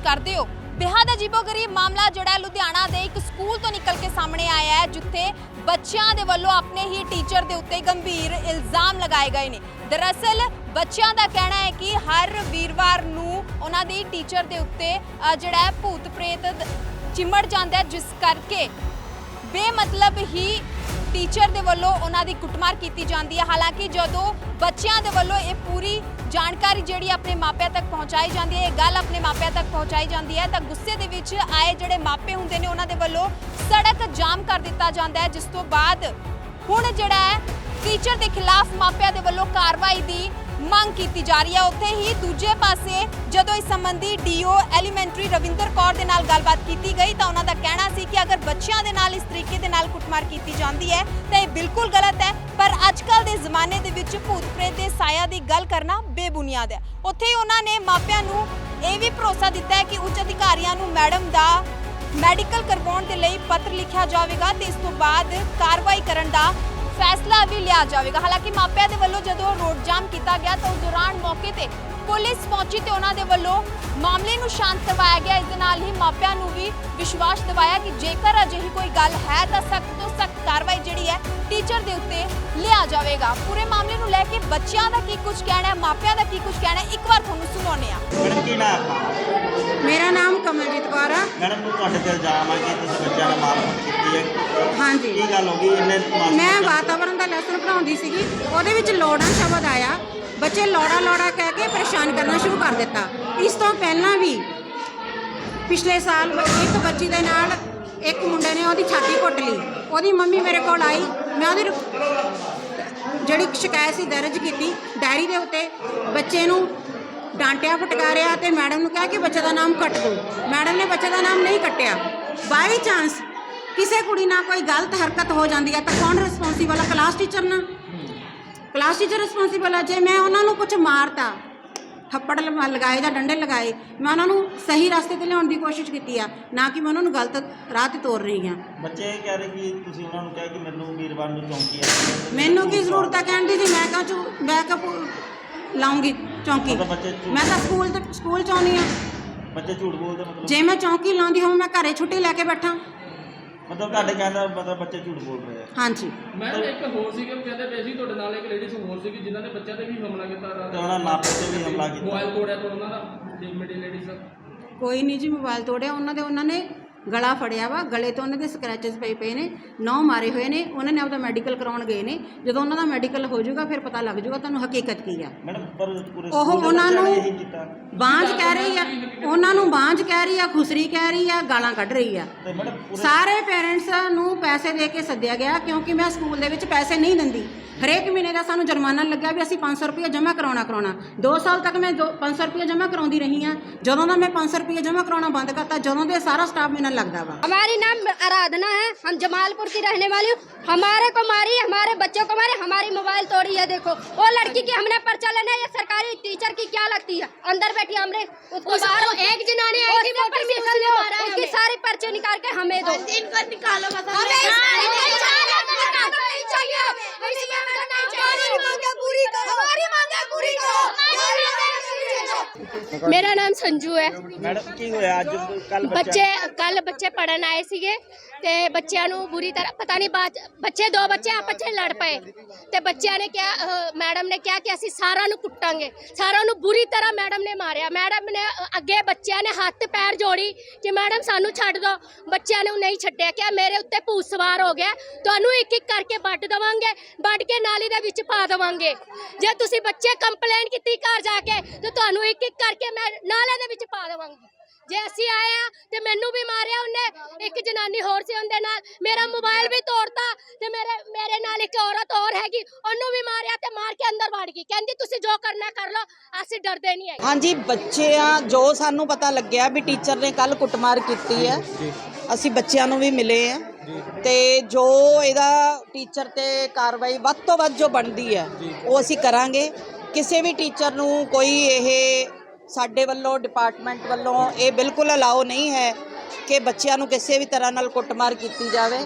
ਤੇ ਕਰਦੇ ਹੋ। ਬੇਹੱਦ ਅਜੀਬੋ-ਗਰੀਬ ਮਾਮਲਾ ਜਿਹੜਾ ਲੁਧਿਆਣਾ ਦੇ ਇੱਕ ਸਕੂਲ ਤੋਂ ਨਿਕਲ ਕੇ ਸਾਹਮਣੇ ਆਇਆ ਹੈ, ਜਿੱਥੇ ਬੱਚਿਆਂ ਦੇ ਵੱਲੋਂ ਆਪਣੇ ਹੀ ਟੀਚਰ ਦੇ ਉੱਤੇ ਗੰਭੀਰ ਇਲਜ਼ਾਮ ਲਗਾਏ ਗਏ ਨੇ। ਦਰਅਸਲ ਬੱਚਿਆਂ ਦਾ ਕਹਿਣਾ ਹੈ ਕਿ ਹਰ ਵੀਰਵਾਰ ਨੂੰ ਉਹਨਾਂ ਦੀ ਟੀਚਰ ਦੇ ਉੱਤੇ ਜਿਹੜਾ ਹੈ ਭੂਤ ਪ੍ਰੇਤ ਚਿਮੜ ਜਾਂਦਾ ਜਿਸ ਕਰਕੇ ਬੇਮਤਲਬ ਹੀ ਟੀਚਰ ਦੇ ਵੱਲੋਂ ਉਹਨਾਂ ਦੀ ਕੁੱਟਮਾਰ ਕੀਤੀ ਜਾਂਦੀ ਹੈ। ਹਾਲਾਂਕਿ ਜਦੋਂ ਬੱਚਿਆਂ ਦੇ ਵੱਲੋਂ ਇਹ ਪੂਰੀ ਜਾਣਕਾਰੀ ਜਿਹੜੀ ਆਪਣੇ ਮਾਪਿਆਂ ਤੱਕ ਪਹੁੰਚਾਈ ਜਾਂਦੀ ਹੈ, ਇਹ ਗੱਲ ਆਪਣੇ ਮਾਪਿਆਂ ਤੱਕ ਪਹੁੰਚਾਈ ਜਾਂਦੀ ਹੈ, ਤਾਂ ਗੁੱਸੇ ਦੇ ਵਿੱਚ ਆਏ ਜਿਹੜੇ ਮਾਪੇ ਹੁੰਦੇ ਨੇ ਉਹਨਾਂ ਦੇ ਵੱਲੋਂ ਸੜਕ ਜਾਮ ਕਰ ਦਿੱਤਾ ਜਾਂਦਾ ਹੈ, ਜਿਸ ਤੋਂ ਬਾਅਦ ਹੁਣ ਜਿਹੜਾ ਹੈ ਟੀਚਰ ਦੇ ਖਿਲਾਫ ਮਾਪਿਆਂ ਦੇ ਵੱਲੋਂ ਕਾਰਵਾਈ ਦੀ ਮੰਗ ਕੀਤੀ ਜਾ ਰਹੀ ਹੈ। ਉੱਥੇ ਹੀ ਦੂਜੇ ਪਾਸੇ ਜਦੋਂ ਇਸ ਸੰਬੰਧੀ ਡੀਓ ਐਲੀਮੈਂਟਰੀ ਰਵਿੰਦਰ ਕੌਰ ਦੇ ਨਾਲ ਗੱਲਬਾਤ ਕੀਤੀ ਗਈ ਤਾਂ ਉਹਨਾਂ ਦਾ ਕਹਿਣਾ ਸੀ ਕਿ ਅਗਰ ਬੱਚਿਆਂ ਦੇ ਨਾਲ ਇਸ ਤਰੀਕੇ ਦੇ ਨਾਲ ਕੁੱਟਮਾਰ ਕੀਤੀ ਜਾਂਦੀ ਹੈ ਤਾਂ ਇਹ ਬਿਲਕੁਲ ਗਲਤ ਹੈ। ਪਰ ਅੱਜਕੱਲ ਦੇ ਜ਼ਮਾਨੇ ਦੇ ਵਿੱਚ ਭੂਤ ਪ੍ਰੇਤ ਦੇ ਸਾਇਆ ਦੀ ਗੱਲ ਕਰਨਾ ਬੇਬੁਨਿਆਦ ਹੈ। ਉੱਥੇ ਹੀ ਉਹਨਾਂ ਨੇ ਮਾਪਿਆਂ ਨੂੰ ਇਹ ਵੀ ਭਰੋਸਾ ਦਿੱਤਾ ਹੈ ਕਿ ਉੱਚ ਅਧਿਕਾਰੀਆਂ ਨੂੰ ਮੈਡਮ ਦਾ ਮੈਡੀਕਲ ਕਰਵਾਉਣ ਦੇ ਲਈ ਪੱਤਰ ਲਿਖਿਆ ਜਾਵੇਗਾ ਤੇ ਇਸ ਤੋਂ ਬਾਅਦ ਕਾਰਵਾਈ ਕਰਨ ਦਾ ਫੈਸਲਾ ਵੀ ਲਿਆ ਜਾਵੇਗਾ। ਹਾਲਾਂਕਿ ਮਾਪਿਆਂ ਦੇ ਵੱਲੋਂ ਜਦੋਂ ਰੋਡ ਜਾਮ ਕੀਤਾ ਗਿਆ ਤਾਂ ਉਸ ਦੌਰਾਨ ਮੌਕੇ ਤੇ ਪੁਲਿਸ ਪਹੁੰਚੀ ਤੇ ਉਹਨਾਂ ਦੇ ਵੱਲੋਂ ਮਾਮਲੇ ਨੂੰ ਸ਼ਾਂਤ ਕਰਵਾਇਆ ਗਿਆ। ਇਸ ਦੇ ਨਾਲ ਹੀ ਮਾਪਿਆਂ ਨੂੰ ਵੀ ਵਿਸ਼ਵਾਸ ਦਿਵਾਇਆ ਕਿ ਜੇਕਰ ਅਜਿਹੀ ਕੋਈ ਗੱਲ ਹੈ ਤਾਂ ਸਖਤ ਤੋਂ ਸਖਤ ਕਾਰਵਾਈ ਜਿਹੜੀ ਹੈ ਟੀਚਰ ਦੇ ਉੱਤੇ ਲਿਆ ਜਾਵੇਗਾ। ਪੂਰੇ ਮਾਮਲੇ ਨੂੰ ਲੈ ਕੇ ਬੱਚਿਆਂ ਦਾ ਕੀ ਕੁਝ ਕਹਿਣਾ ਹੈ ਮਾਪਿਆਂ ਦਾ ਕੀ ਕੁਝ ਕਹਿਣਾ ਹੈ ਇੱਕ ਵਾਰ ਤੁਹਾਨੂੰ ਸੁਣਾਉਂਦੇ ਹਾਂ। ਮੈਡਮ ਕੀ ਨਾਮ ਮੇਰਾ ਨਾਮ ਕਮਲਜੀਤ ਕੌਰ ਆ। ਮੈਡਮ ਨੂੰ ਤੁਹਾਡੇ ਤੇ ਇਲਜ਼ਾਮ ਆ ਕਿ ਤੁਸੀਂ ਬੱਚਿਆਂ ਨਾਲ ਮਾਰਕੁੱਟ ਕੀਤੀ ਹੈ। ਹਾਂਜੀ। ਕੀ ਗੱਲ ਹੋ ਗਈ? ਇਹਨੇ ਮੈਂ ਵਾਤਾਵਰਣ ਦਾ ਲੈਸਨ ਪੜਾਉਂਦੀ ਸੀਗੀ। ਉਹਦੇ ਵਿੱਚ ਲੋੜਾਂ ਸ਼ਬਦ ਆਇਆ। ਬੱਚੇ ਲੋੜਾ ਲੋੜਾ ਕਹਿ ਕੇ ਪਰੇਸ਼ਾਨ ਕਰਨਾ ਸ਼ੁਰੂ ਕਰ ਦਿੱਤਾ। ਇਸ ਤੋਂ ਪਹਿਲਾਂ ਵੀ ਪਿਛਲੇ ਸਾਲ ਇੱਕ ਬੱਚੀ ਦੇ ਨਾਲ ਇੱਕ ਮੁੰਡੇ ਨੇ ਉਹਦੀ ਛਾਤੀ ਘੁੱਟ ਲਈ। ਉਹਦੀ ਮੰਮੀ ਮੇਰੇ ਕੋਲ ਆਈ। ਮੈਂ ਉਹਦੀ ਜਿਹੜੀ ਸ਼ਿਕਾਇਤ ਸੀ ਦਰਜ ਕੀਤੀ ਡਾਇਰੀ ਦੇ ਉੱਤੇ। ਬੱਚੇ ਨੂੰ ਡਾਂਟਿਆ ਫਟਕਾਰਿਆ ਤੇ ਮੈਡਮ ਨੂੰ ਕਿਹਾ ਕਿ ਬੱਚੇ ਦਾ ਨਾਮ ਕੱਟ ਦਿਓ ਮੈਡਮ ਨੇ ਬੱਚੇ ਦਾ ਨਾਮ ਨਹੀਂ ਕੱਟਿਆ। ਬਾਈ ਚਾਂਸ ਕਿਸੇ ਕੁੜੀ ਨਾਲ ਕੋਈ ਗਲਤ ਹਰਕਤ ਹੋ ਜਾਂਦੀ ਹੈ ਤਾਂ ਕੌਣ ਰਿਸਪੌਂਸੀਬਲ ਹੈ ਕਲਾਸ ਟੀਚਰ ਨਾ ਕਲਾਸ ਟੀਚਰ ਰਿਸਪੌਂਸੀਬਲ ਹੈ ਜੇ ਮੈਂ ਉਹਨਾਂ ਨੂੰ ਕੁਝ ਮਾਰਤਾ ਥੱਪੜ ਲਗਾਏ ਜਾਂ ਡੰਡੇ ਲਗਾਏ ਮੈਂ ਉਹਨਾਂ ਨੂੰ ਸਹੀ ਰਸਤੇ ਤੇ ਲਿਆਉਣ ਦੀ ਕੋਸ਼ਿਸ਼ ਕੀਤੀ ਆ ਨਾ ਕਿ ਮੈਂ ਉਹਨਾਂ ਨੂੰ ਗਲਤ ਰਾਹ ਤੇ ਤੋਰ ਰਹੀ ਹਾਂ। ਬੱਚੇ ਇਹ ਕਹਿ ਰਹੇ ਕਿ ਤੁਸੀਂ ਉਹਨਾਂ ਨੂੰ ਕਿਹਾ ਕਿ ਮੈਨੂੰ ਵੀਰਵਾਰ ਨੂੰ ਚੌਂਕੀ ਆ। ਮੈਨੂੰ ਕੀ ਜ਼ਰੂਰਤ ਹੈ ਕਹਿਣ ਦੀ? ਜੀ ਮੈਂ ਕਹਾਂ ਚੂ ਕਾ ਲਾਉਂਗੀ ਚੌਂਕੀ। ਮਤਲਬ ਬੱਚੇ ਝੂਠ- ਮੈਂ ਤਾਂ ਸਕੂਲ ਤੇ ਸਕੂਲ ਚ ਆਉਂਦੀ ਆ ਬੱਚੇ ਝੂਠ ਬੋਲਦੇ ਮਤਲਬ? ਜੇ ਮੈਂ ਚੌਂਕੀ ਲਾਉਂਦੀ ਹਾਂ ਮੈਂ ਘਰੇ ਛੁੱਟੀ ਲੈ ਕੇ ਬੈਠਾ। ਮਤਲਬ ਤੁਹਾਡੇ ਕਹਿੰਦਾ ਮਤਲਬ ਬੱਚੇ ਝੂਠ ਬੋਲ ਰਹੇ ਆ। ਹਾਂਜੀ। ਮੈਮ ਇੱਕ ਹੋਰ ਸੀਗੇ ਉਹ ਕਹਿੰਦੇ ਪਏ ਸੀ ਤੁਹਾਡੇ ਨਾਲ ਇੱਕ ਲੇਡੀਜ਼ ਹੋਰ ਸੀਗੀ ਜਿਨ੍ਹਾਂ ਨੇ ਬੱਚਿਆਂ ਤੇ ਵੀ ਹਮਲਾ ਕੀਤਾ ਤੇ ਉਹਨਾਂ ਮਾਪੇ ਤੇ ਵੀ ਹਮਲਾ ਕੀਤਾ। ਮੋਬਾਈਲ ਤੋੜਿਆ ਤੋਂ ਉਹਨਾਂ ਦਾ ਡਿਗਮਿਟੀ ਲੇਡੀਜ਼ ਦਾ। ਕੋਈ ਨਹੀਂ ਜੀ ਮੋਬਾਈਲ ਤੋੜਿਆ ਉਹਨਾਂ ਦੇ ਉਹਨਾਂ ਨੇ ਗਲਾ ਫੜਿਆ ਵਾ ਗਲੇ ਤੋਂ ਉਹਨਾਂ ਦੇ ਸਕ੍ਰੈਚਸ ਪਏ ਪਏ ਨੇ ਨੌ ਮਾਰੇ ਹੋਏ ਨੇ ਉਹਨਾਂ ਨੇ ਆਪਦਾ ਮੈਡੀਕਲ ਕਰਾਉਣ ਗਏ ਨੇ। ਜਦੋਂ ਉਹਨਾਂ ਦਾ ਮੈਡੀਕਲ ਹੋ ਜਾਊਗਾ ਫਿਰ ਪਤਾ ਲੱਗ ਜਾਊਗਾ ਤੁਹਾਨੂੰ ਹਕੀਕਤ ਕੀ ਆ। ਮੈਡਮ ਪਰ ਪੂਰੇ ਉਹ ਉਹਨਾਂ ਨੇ ਬਾਂਝ ਕਹਿ ਰਹੀ ਆ ਉਹਨਾਂ ਨੂੰ ਬਾਂਝ ਕਹਿ ਰਹੀ ਆ ਖੁਸਰੀ ਕਹਿ ਰਹੀ ਆ ਗਾਲਾਂ ਕੱਢ ਰਹੀ ਆ। ਸਾਰੇ ਪੇਰੈਂਟਸ ਨੂੰ ਪੈਸੇ ਦੇ ਕੇ ਸੱਦਿਆ ਗਿਆ ਕਿਉਂਕਿ ਮੈਂ ਸਕੂਲ ਦੇ ਵਿੱਚ ਪੈਸੇ ਨਹੀਂ ਦਿੰਦੀ। ਹਰੇਕ ਮਹੀਨੇ ਦਾ ਸਾਨੂੰ ਜੁਰਮਾਨਾ ਲੱਗਿਆ ਵੀ ਅਸੀਂ 500 ਰੁਪਏ ਜਮ੍ਹਾਂ ਕਰਾਉਣਾ ਕਰਾਉਣਾ 2 ਸਾਲ ਤੱਕ ਮੈਂ ਦੋ- 500 ਰੁਪਏ ਜਮ੍ਹਾਂ ਕਰਾਉਂਦੀ ਰਹੀ ਹਾਂ ਜਦੋਂ ਦਾ ਮੈਂ 500 ਰੁਪਏ ਜਮ੍ਹਾਂ ਕਰਾਉਣਾ ਬੰਦ ਕਰਤਾ ਜਦੋਂ ਦੇ ਸਾਰਾ ਸਟਾਫ ਮੇਰੇ ਨਾਲ ਲੱਗਦਾ ਵਾ हमारी नाम आराधना है हम जमालपुर की रहने वाली हूँ हमारे को मारी हमारे बच्चों को मारी हमारी मोबाइल तोड़ी है देखो वो लड़की की हमने पर्चा लेना है ये सरकारी टीचर की क्या लगती है अंदर बैठी हमने उसको बाहर एक जिन्होंने परमिशन लो उसकी सारी पर्चे निकाल के हमें दो इनको निकालो público. ਮੇਰਾ ਨਾਮ ਸੰਜੂ ਹੈ। ਮੈਡਮ ਕੀ ਹੋਇਆ? ਅੱਜ ਕੱਲ ਬੱਚੇ ਕੱਲ ਬੱਚੇ ਪੜਨ ਆਏ ਸੀਗੇ ਤੇ ਬੱਚਿਆਂ ਨੂੰ ਬੁਰੀ ਤਰ੍ਹਾਂ ਪਤਾ ਨਹੀਂ ਬਾਤ ਬੱਚੇ ਦੋ ਬੱਚੇ ਆਪਸ ਵਿੱਚ ਲੜ ਪਏ ਤੇ ਬੱਚਿਆਂ ਨੇ ਕਿਹਾ ਮੈਡਮ ਨੇ ਕਿਹਾ ਕਿ ਅਸੀਂ ਸਾਰਾ ਨੂੰ ਕੁੱਟਾਂਗੇ। ਸਾਰਿਆਂ ਨੂੰ ਬੁਰੀ ਤਰ੍ਹਾਂ ਮੈਡਮ ਨੇ ਮਾਰਿਆ। ਮੈਡਮ ਨੇ ਅੱਗੇ ਬੱਚਿਆਂ ਨੇ ਹੱਥ ਪੈਰ ਜੋੜੀ ਕਿ ਮੈਡਮ ਸਾਨੂੰ ਛੱਡ ਦਿਓ ਬੱਚਿਆਂ ਨੂੰ ਨਹੀਂ ਛੱਡਿਆ। ਕਿ ਮੇਰੇ ਉੱਤੇ ਭੂਤ ਸਵਾਰ ਹੋ ਗਿਆ। ਤੁਹਾਨੂੰ ਇੱਕ ਇੱਕ ਕਰਕੇ ਵੱਢ ਦਵਾਂਗੇ ਵੱਢ ਕੇ ਨਾਲੀ ਦੇ ਵਿੱਚ ਪਾ ਦਵਾਂਗੇ। ਜੇ ਤੁਸੀਂ ਬੱਚੇ ਕੰਪਲੇਂਟ ਕੀਤੀ ਘਰ ਜਾ ਕੇ ਤੇ ਤੁਹਾਨੂੰ ਇੱਕ ਇੱਕ ਕਰਕੇ ਮੈਂ ਨਾਲੇ ਦੇ ਵਿੱਚ ਪਾ ਦਵਾਂਗੀ। ਜੇ ਅਸੀਂ ਆਏ ਆ ਤੇ ਮੈਨੂੰ ਵੀ ਮਾਰਿਆ ਉਹਨੇ ਇੱਕ ਜਨਾਨੀ ਹੋਰ ਸੀ ਉਹਦੇ ਨਾਲ। ਮੇਰਾ ਮੋਬਾਈਲ ਵੀ ਤੋੜਤਾ ਤੇ ਮੇਰੇ ਮੇਰੇ ਨਾਲ ਇੱਕ ਔਰਤ ਹੋਰ ਹੈਗੀ ਉਹਨੂੰ ਵੀ ਮਾਰਿਆ ਤੇ ਮਾਰ ਕੇ ਅੰਦਰ ਵੜ ਗਈ। ਕਹਿੰਦੀ ਤੁਸੀਂ ਜੋ ਕਰਨਾ ਕਰ ਲਓ ਅਸੀਂ ਡਰਦੇ ਨਹੀਂ ਹੈਗੇ। ਹਾਂਜੀ ਬੱਚਿਆਂ ਜੋ ਸਾਨੂੰ ਪਤਾ ਲੱਗਿਆ ਵੀ ਟੀਚਰ ਨੇ ਕੱਲ ਕੁੱਟਮਾਰ ਕੀਤੀ ਹੈ ਅਸੀਂ ਬੱਚਿਆਂ ਨੂੰ ਵੀ ਮਿਲੇ ਆ ਤੇ ਜੋ ਇਹਦਾ ਟੀਚਰ ਤੇ ਕਾਰਵਾਈ ਵੱਧ ਤੋਂ ਵੱਧ ਜੋ ਬਣਦੀ ਹੈ ਉਹ ਅਸੀਂ ਕਰਾਂਗੇ। ਕਿਸੇ ਵੀ ਟੀਚਰ ਨੂੰ ਕੋਈ ਇਹ ਸਾਡੇ ਵੱਲੋਂ ਡਿਪਾਰਟਮੈਂਟ ਵੱਲੋਂ ਇਹ ਬਿਲਕੁਲ ਅਲਾਓ ਨਹੀਂ ਹੈ ਕਿ ਬੱਚਿਆਂ ਨੂੰ ਕਿਸੇ ਵੀ ਤਰ੍ਹਾਂ ਨਾਲ ਕੁੱਟਮਾਰ ਕੀਤੀ ਜਾਵੇ।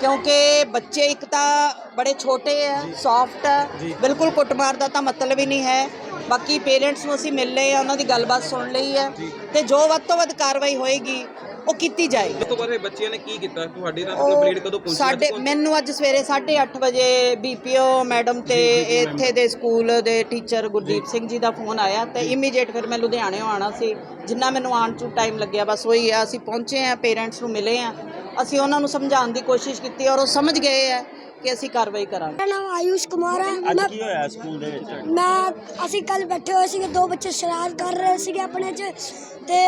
ਕਿਉਂਕਿ ਬੱਚੇ ਇੱਕ ਤਾਂ ਬੜੇ ਛੋਟੇ ਆ ਸੌਫਟ ਆ ਬਿਲਕੁਲ ਕੁੱਟਮਾਰ ਦਾ ਤਾਂ ਮਤਲਬ ਹੀ ਨਹੀਂ ਹੈ। ਬਾਕੀ ਪੇਰੈਂਟਸ ਨੂੰ ਅਸੀਂ ਮਿਲ ਲਏ ਆ ਉਹਨਾਂ ਦੀ ਗੱਲਬਾਤ ਸੁਣ ਲਈ ਹੈ ਤੇ ਜੋ ਵੱਧ ਤੋਂ ਵੱਧ ਕਾਰਵਾਈ ਹੋਏਗੀ ਉਹ ਕੀਤੀ ਜਾਏਗੀ। ਉਸ ਤੋਂ ਬਾਅਦ ਇਹ ਬੱਚਿਆਂ ਨੇ ਕੀ ਕੀਤਾ? ਤੁਹਾਡੇ ਤੱਕ ਕੰਪਲੀਟ ਕਦੋਂ ਪਹੁੰਚੀ? ਸਾਡੇ ਮੈਨੂੰ ਅੱਜ ਸਵੇਰੇ 8:30 ਵਜੇ ਬੀਪੀਓ ਮੈਡਮ ਤੇ ਇੱਥੇ ਦੇ ਸਕੂਲ ਦੇ ਟੀਚਰ ਗੁਰਦੀਪ ਸਿੰਘ ਜੀ ਦਾ ਫੋਨ ਆਇਆ ਤੇ ਇਮੀਡੀਏਟ ਫਿਰ ਮੈਂ ਲੁਧਿਆਣਿਓਂ ਆਣਾ ਸੀ। ਜਿੰਨਾ ਮੈਨੂੰ ਆਉਣ ਚ ਟਾਈਮ ਲੱਗਿਆ ਬਸ ਉਹੀ ਆ ਅਸੀਂ ਪਹੁੰਚੇ ਆ ਪੇਰੈਂਟਸ ਨੂੰ ਮਿਲੇ ਆ ਅਸੀਂ ਉਹਨਾਂ ਨੂੰ ਸਮਝਾਉਣ ਦੀ ਕੋਸ਼ਿਸ਼ ਕੀਤੀ ਔਰ ਉਹ ਸਮਝ ਗਏ ਆ ਕਿ ਅਸੀਂ ਕਾਰਵਾਈ ਕਰਾਂਗੇ। ਮੇਰਾ ਨਾਮ ਆਯੂਸ਼ ਕੁਮਾਰ ਹੈ। ਅੱਜ ਮੈਂ ਕੀ ਹੋਇਆ ਸਕੂਲ ਦੇ ਵਿੱਚ? ਮੈਂ ਅਸੀਂ ਕੱਲ ਬੈਠੇ ਹੋਏ ਸੀਗੇ ਦੋ ਬੱਚੇ ਸ਼ਰਾਰਤ ਕਰ ਰਹੇ ਸੀਗੇ ਆਪਣੇ 'ਚ ਤੇ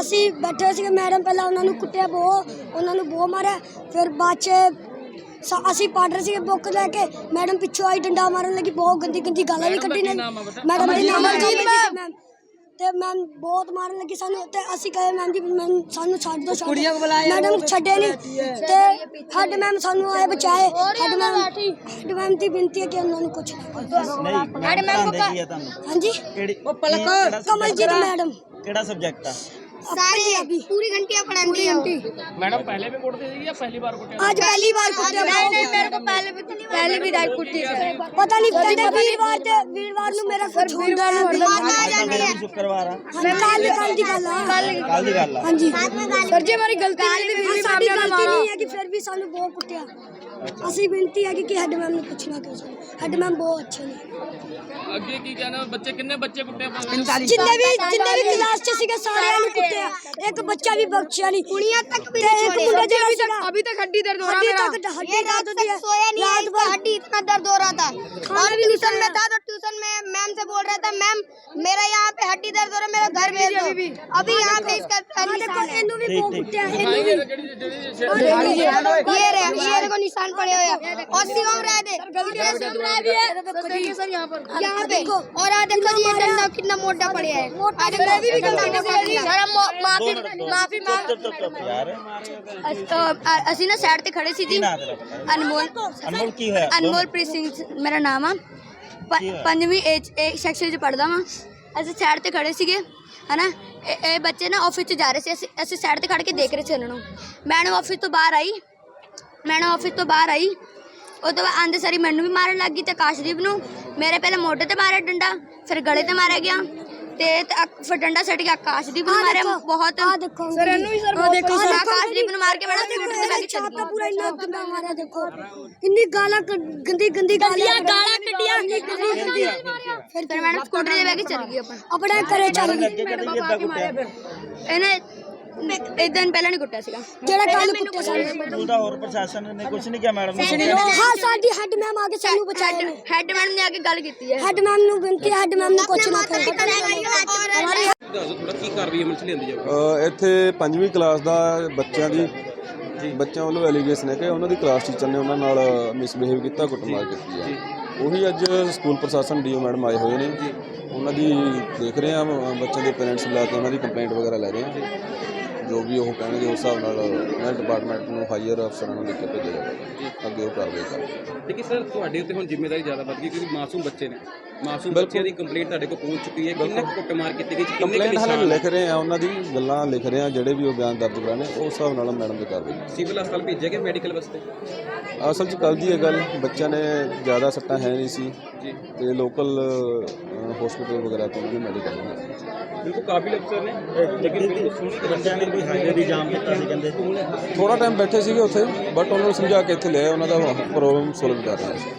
ਅਸੀਂ ਬੈਠੇ ਸੀਗੇ ਮੈਡਮ ਪਹਿਲਾਂ ਉਹਨਾਂ ਨੂੰ ਕੁੱਟਿਆ ਬੋ ਉਹਨਾਂ ਨੂੰ ਬੋ ਮਾਰਿਆ ਫਿਰ ਬਾਅਦ 'ਚ ਸ- ਅਸੀਂ ਰਹੇ ਸੀਗੇ ਬੁੱਕ ਲੈ ਕੇ ਮੈਡਮ ਪਿੱਛੋਂ ਆਈ ਡੰਡਾ ਮਾਰਨ ਲੱਗੀ ਬਹੁਤ ਗੰਦੀ ਗੰਦੀ ਗਾਲਾਂ ਵੀ ਕੱਢੀ ਨੇ। ਮੈਡਮ ਦਾ ਨਾਮ ਅਮਰਜੀਤ ਮੈਮ। ਤੇ ਮੈਮ ਬਹੁਤ ਮਾਰਨ ਲੱਗੀ ਸਾਨੂੰ ਤੇ ਅਸੀਂ ਕਹੇ ਮੈਮ ਜੀ ਮੈਮ ਸਾਨੂੰ ਛੱਡ ਦਿਓ ਕੁੜੀਆਂ ਬੁਲਾਇਆ ਮੈਡਮ ਛੱਡੇ ਨਹੀਂ ਤੇ ਹੈਡ ਮੈਮ ਸਾਨੂੰ ਆਏ ਬਚਾਏ। ਹੈਡ ਮੈਮ ਹੈਡ ਮੈਮ ਦੀ ਬੇਨਤੀ ਹੈ ਕਿ ਉਹਨਾਂ ਨੂੰ ਕੁਝ। ਨਹੀਂ ਮੈਡਮ ਪੜ੍ਹਾਉਂਦੇ ਕੀ ਆ ਤੁਹਾਨੂੰ? ਹਾਂਜੀ? ਕਿਹੜੀ ਕਮਲਜੀਤ ਮੈਡਮ ਕਿਹੜਾ ਸਬਜੈਕਟ ਆ? ਸਾਰੀ ਪੂਰੀ ਘੰਟੀਆਂ ਪੜਾਉਂਦੀ ਹੈ। ਮੈਡਮ ਪਹਿਲੇ ਵੀ ਕੁੱਟਦੇ ਸੀ ਜਾਂ ਪਹਿਲੀ ਵਾਰ ਕੁੱਟਿਆ ਅੱਜ ਪਹਿਲੀ ਵਾਰ ਕੁੱਟਿਆ ਨਹੀਂ ਨਹੀਂ ਮੇਰੇ ਕੋ ਪਹਿਲੇ ਵੀ ਪਹਿਲੇ ਵੀ ਡਾਇਟ ਕੁੱਟੀ ਪਤਾ ਨਹੀਂ ਕਹਿੰਦੇ ਵੀਰਵਾਰ ਤੇ ਵੀਰਵਾਰ ਨੂੰ ਮੇਰਾ ਕੁਝ ਹੁੰਦਾ ਹੈ ਅੱਜ ਤਾਂ ਫਿਰ ਵੀ ਸ਼ੁੱਕਰਵਾਰ ਆ। ਕੱਲ ਕੱਲ ਦੀ ਗੱਲ ਆ। ਕੱਲ ਦੀ ਗੱਲ ਆ। ਹਾਂਜੀ। ਸਰ ਜੀ ਹਮਾਰੀ ਗਲਤੀ ਨਹੀਂ ਹੈ ਸਾਡੀ ਗਲਤੀ ਨਹੀਂ ਹੈ ਕਿ ਫਿਰ ਵੀ ਸਾਨੂੰ ਬਹੁਤ ਕੁੱਟਿਆ। ਅਸੀਂ ਬੇਨਤੀ ਹੈ ਕਿ ਹੈਡ ਮੈਮ ਨੂੰ ਪੁੱਛਣਾ ਕਿਉਂ ਸਾਨੂੰ ਹੈਡ ਮੈਮ ਬਹੁਤ ਅੱਛੇ ਨੇ ਅੱਗੇ ਕੀ ਕਹਿਣਾ ਬੱਚੇ ਕਿੰਨੇ ਬੱਚੇ ਕੁੱਟੇ ਆਪਾਂ ਜਿੰਨੇ ਵੀ ਜਿੰਨੇ ਵੀ ਕਲਾਸ 'ਚ ਸੀਗੇ ਸਾਰਿਆਂ ਨੂੰ ਕੁੱਟਿਆ ਇੱਕ ਬੱਚਾ ਵੀ ਬਖਸ਼ਿਆ ਨਹੀਂ ਕੁੜੀਆਂ ਤੱਕ ਵੀ ਨਹੀਂ ਛੋੜੇ ਮੁੰਡਾ ਜਿਹੜਾ ਸੀਗਾ अभी तक हड्डी दर्द हो रहा है मेरा हड्डी दर्द होती है सोया नहीं रात भर हड्डी इतना दर्द हो रहा था और ट्यूशन में था तो ट्यूशन में मैम से बोल रहा था मैम मेरा यहाँ पे हड्डी दर्द हो रहा है मेरा घर भेज दो अभी यहाँ पे इसका निशान है ਇਹਨੂੰ ਵੀ ਬਹੁਤ ਕੁੱਟਿਆ ਜਿਹੜੀ ਜਿਹੜੀ ये रहे ये देखो निशान पड़े हुए हैं और शिवम रह दे शिवम रह भी है सर यहाँ पर यहाँ पे और आ देखो जी ये डंडा कितना मोटा पड़ा है मोटा भी सर हम माफी माफी ਚੁੱਪ ਚੁੱਪ ਚੁੱਪ ਚੁੱਪ ਯਾਰ ਅਸੀਂ ਨਾ ਸਾਈਡ ਤੇ ਖੜੇ ਸੀ ਕੀ ਜੀ ਨਾਂ ਤੇਰਾ ਪਤਾ ਅਨਮੋਲ ਅਨਮੋਲ ਕੀ ਹੋਇਆ ਅਨਮੋਲ ਪ੍ਰੀਤ ਸਿੰਘ ਮੇਰਾ ਨਾਮ ਆ ਪ- ਕੀ ਹੋਇਆ? ਪੰਜਵੀਂ ਏਜ ਇੱਕ ਸੈਕਸ਼ਨ 'ਚ ਪੜਦਾ ਵਾਂ ਅਸੀਂ ਸਾਈਡ ਤੇ ਖੜੇ ਸੀਗੇ ਹਨਾ ਇਹ ਇਹ ਬੱਚੇ ਨਾ ਆਫਿਸ 'ਚ ਜਾ ਰਹੇ ਸੀ ਅਸੀਂ ਅਸੀਂ ਸਾਈਡ ਤੇ ਖੜ ਕੇ ਦੇਖ ਰਹੇ ਸੀ ਉਹਨਾਂ ਨੂੰ ਮੈਡਮ ਆਫਿਸ ਤੋਂ ਬਾਹਰ ਆਈ ਮੈਂ ਨਾ ਆਫਿਸ ਤੋਂ ਬਾਹਰ ਆਈ ਉਹ ਤੋਂ ਬਾਅਦ ਆਂਦੇ ਸਾਰੀ ਮੈਨੂੰ ਵੀ ਮਾਰਨ ਲੱਗ ਗਈ ਤੇ ਕਾਸ਼ਦੀਪ ਨੂੰ ਮੇਰੇ ਪਹਿਲੇ ਮੋਢੇ ਤੇ ਮਾਰਿਆ ਡੰਡਾ ਫਿਰ ਗਲੇ ਤੇ ਮਾਰਿਆ ਗਿਆ ਤੇ ਅਕ- ਫਿਰ ਡੰਡਾ ਸੱਟ ਗਿਆ ਆਕਾਸ਼ਦੀਪ ਨੂੰ ਮਾਰਿਆ ਬਹੁਤ ਆ ਦੇਖੋ ਸਰ ਇਹਨੂੰ ਵੀ ਸਰ ਦੇਖੋ ਸਰ ਆਕਾਸ਼ਦੀਪ ਨੂੰ ਮਾਰ ਕੇ ਬੜਾ ਦੇਖੋ ਇਹਦੇ ਛਾਪ ਤੇ ਪੂਰਾ ਇੰਨਾ ਗੰਦਾ ਮਾਰਿਆ ਦੇਖੋ ਇੰਨੀ ਗਾਲਾਂ ਕੱਢ- ਗੰਦੀ ਗੰਦੀ ਗਾਲਾਂ ਗਾਲਾਂ ਕੱਢੀਆਂ ਇੰਨੀ ਗੰਦੀ ਗੰਦੀ ਫਿਰ ਮੈਡਮ ਸਕੂਟਰ ਦੇ ਬਹਿ ਕੇ ਚਲੀ ਗਈ ਆਪਾਂ ਆਪਣੇ ਘਰੇ ਚੱਲ ਗਈ ਇਹਨੇ ਇਦਾਂ ਪਹਿਲਾਂ ਨਹੀਂ ਕੁੱਟਿਆ ਸੀਗਾ। ਜਿਹੜਾ ਕੱਲ ਕੁੱਟਿਆ ਸਾਨੂੰ ਸਕੂਲ ਦਾ ਹੋਰ ਪ੍ਰਸ਼ਾਸਨ ਨੇ ਕੁਝ ਨਹੀਂ ਕਿਹਾ ਮੈਡਮ ਨੂੰ। ਹਾਂ ਸਾਡੀ ਹੈਡ ਮੈਮ ਆ ਕੇ ਸਾਨੂੰ ਬਚਾਇਆ ਨੇ ਹੈਡ ਮੈਡਮ ਨੇ ਆ ਕੇ ਗੱਲ ਕੀਤੀ ਹੈ। ਹੈਡ ਮੈਮ ਨੂੰ ਬੇਨਤੀ ਹੈ ਹੈਡ ਮੈਮ ਨੂੰ ਕੁਛ ਨਾ ਕਰੋ ਦੱਸੋ ਥੋੜਾ ਕੀ ਕਾਰਵਾਈ ਅਮਲ ਚ ਲਿਆਂਦੀ ਜਾਊਗੀ? ਅ, ਇੱਥੇ ਪੰਜਵੀਂ ਕਲਾਸ ਦਾ ਬੱਚਿਆਂ ਦੀ ਬੱਚਿਆਂ ਵੱਲੋਂ ਐਲੀਗੇਸ਼ਨ ਹੈ ਕਿ ਉਹਨਾਂ ਦੀ ਕਲਾਸ ਟੀਚਰ ਨੇ ਉਹਨਾਂ ਨਾਲ ਮਿਸਬਿਹੇਵ ਕੀਤਾ ਕੁੱਟਮਾਰ ਕੀਤੀ ਹੈ। ਉਹੀ ਅੱਜ ਸਕੂਲ ਪ੍ਰਸ਼ਾਸਨ ਡੀਓ ਮੈਡਮ ਆਏ ਹੋਏ ਨੇ। ਉਹਨਾਂ ਦੀ ਦੇਖ ਰਹੇ ਆ ਬੱਚਿਆਂ ਦੇ ਪੇਰੈਂਟਸ ਬੁਲਾ ਕੇ ਉਹਨਾਂ ਦੀ ਕੰਪਲੇਂਟ ਵਗੈਰਾ ਲੈ ਰਹੇ ਆ ਜੋ ਵੀ ਉਹ ਕਹਿਣਗੇ ਉਸ ਹਿਸਾਬ ਨਾਲ ਮੈਂ ਡਿਪਾਰਟਮੈਂਟ ਨੂੰ ਹਾਇਰ ਅਫਸਰਾਂ ਨੂੰ ਲਿਖ ਕੇ ਭੇਜਿਆ ਜਾਵੇਗਾ ਅੱਗੇ ਉਹ ਕਾਰਵਾਈ ਕਰਨਗੇ ਲੇਕਿਨ ਸਰ ਤੁਹਾਡੇ ਉੱਤੇ ਹੁਣ ਜ਼ਿੰਮੇਵਾਰੀ ਜ਼ਿਆਦਾ ਵੱਧ ਗਈ ਕਿਉਂਕਿ ਮਾਸੂਮ ਬੱਚੇ ਨੇ। ਮਾਸੂਮ ਬੱਚਿਆਂ ਦੀ ਕੰਪਲੇਂਟ ਤੁਹਾਡੇ ਕੋਲ ਪਹੁੰਚ ਚੁੱਕੀ ਹੈ। ਕਿੰਨਾ ਕੁੱਟਮਾਰ ਕੀਤੀ ਗਈ ਕਿੰਨੇ ਕੰਪਲੇਂਟ ਹਾਲੇ ਲਿਖ ਰਹੇ ਆ ਉਹਨਾਂ ਦੀ ਗੱਲਾਂ ਲਿਖ ਰਹੇ ਆ ਜਿਹੜੇ ਵੀ ਉਹ ਬਿਆਨ ਦਰਜ ਕਰਾਣੇ ਉਸ ਹਿਸਾਬ ਨਾਲ ਮੈਡਮ ਦੀ ਕਾਰਵਾਈ। ਸਿਵਲ ਹਸਪਤਾਲ ਭੇਜਿਆ ਗਿਆ ਮੈਡੀਕਲ ਵਾਸਤੇ? ਅਸਲ 'ਚ ਕੱਲ੍ਹ ਦੀ ਇਹ ਗੱਲ ਬੱਚਿਆਂ ਨੇ ਜ਼ਿਆਦਾ ਸੱਟਾਂ ਹੈ ਨਹੀਂ ਸੀ। ਜੀ। ਤੇ ਲੋਕਲ ਹਸਪੀਟਲ ਵਗੈਰਾ ਤੋਂ ਉਹਨਾਂ ਨੇ ਮੈਡੀਕਲ ਬਿਲਕੁਲ ਕਾਬਿਲ ਅਫਸਰ ਨੇ ਲੇਕਿਨ ਬਿਲਕੁਲ ਸੁਣੀ ਬੱਚਿਆਂ ਨੇ ਕੋਈ ਹਾਈਵੇ ਵੀ ਜਾਮ ਕੀਤਾ ਸੀ ਕਹਿੰਦੇ। ਥੋੜਾ ਟਾਈਮ ਬੈਠੇ ਸੀਗੇ ਉੱਥੇ ਬਟ ਉਹਨਾਂ ਨੂੰ ਸਮਝਾ ਕੇ ਇੱਥੇ ਲਿਆ ਉਹਨਾਂ ਦਾ ਪ੍ਰੋਬਲਮ ਸੋਲਵ ਕਰ ਰਹੇ ਸੀ।